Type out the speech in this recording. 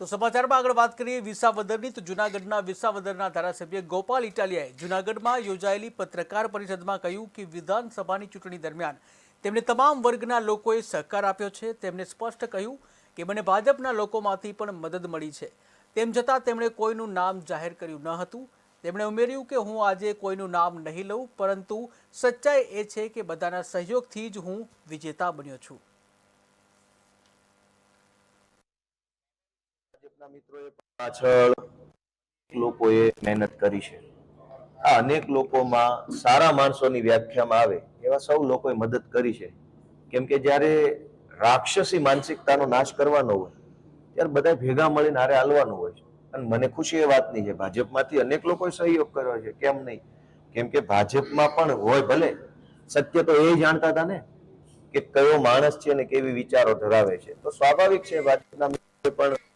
તો સમાચારમાં આગળ વાત કરીએ વિસાવદરની. તો જૂનાગઢના વિસાવદરના ધારાસભ્ય ગોપાલ ઇટાલિયાએ જૂનાગઢમાં યોજાયેલી પત્રકાર પરિષદમાં કહ્યું કે વિધાનસભાની ચૂંટણી દરમિયાન તેમણે તમામ વર્ગના લોકોએ સહકાર આપ્યો છે. તેમણે સ્પષ્ટ કહ્યું કે મને ભાજપના લોકોમાંથી પણ મદદ મળી છે. તેમ છતાં તેમણે કોઈનું નામ જાહેર કર્યું ન હતું. તેમણે ઉમેર્યું કે હું આજે કોઈનું નામ નહીં લઉં, પરંતુ સચ્ચાઈ એ છે કે બધાના સહયોગથી જ હું વિજેતા બન્યો છું. ભાજપના મિત્રોએ પાછળ લોકોએ મહેનત કરી છે. આ અનેક લોકોમાં સારા માણસોની વ્યાખ્યામાં આવે એવા સૌ લોકોએ મદદ કરી છે. કેમ કે જ્યારે રાક્ષસી માનસિકતાનો નાશ કરવાનો હોય, ત્યારે બધા ભેગા મળીને હારે હાલવાનું હોય છે. અને મને ખુશી એ વાતની છે, ભાજપમાંથી અનેક લોકોએ સહયોગ કર્યો છે, કેમ નહીં? કેમ કે ભાજપમાં પણ હોય ભલે, સત્ય તો એ જાણતા હતા ને કે કયો માણસ છે અને કેવી વિચારો ધરાવે છે. તો સ્વાભાવિક છે, ભાજપના પણ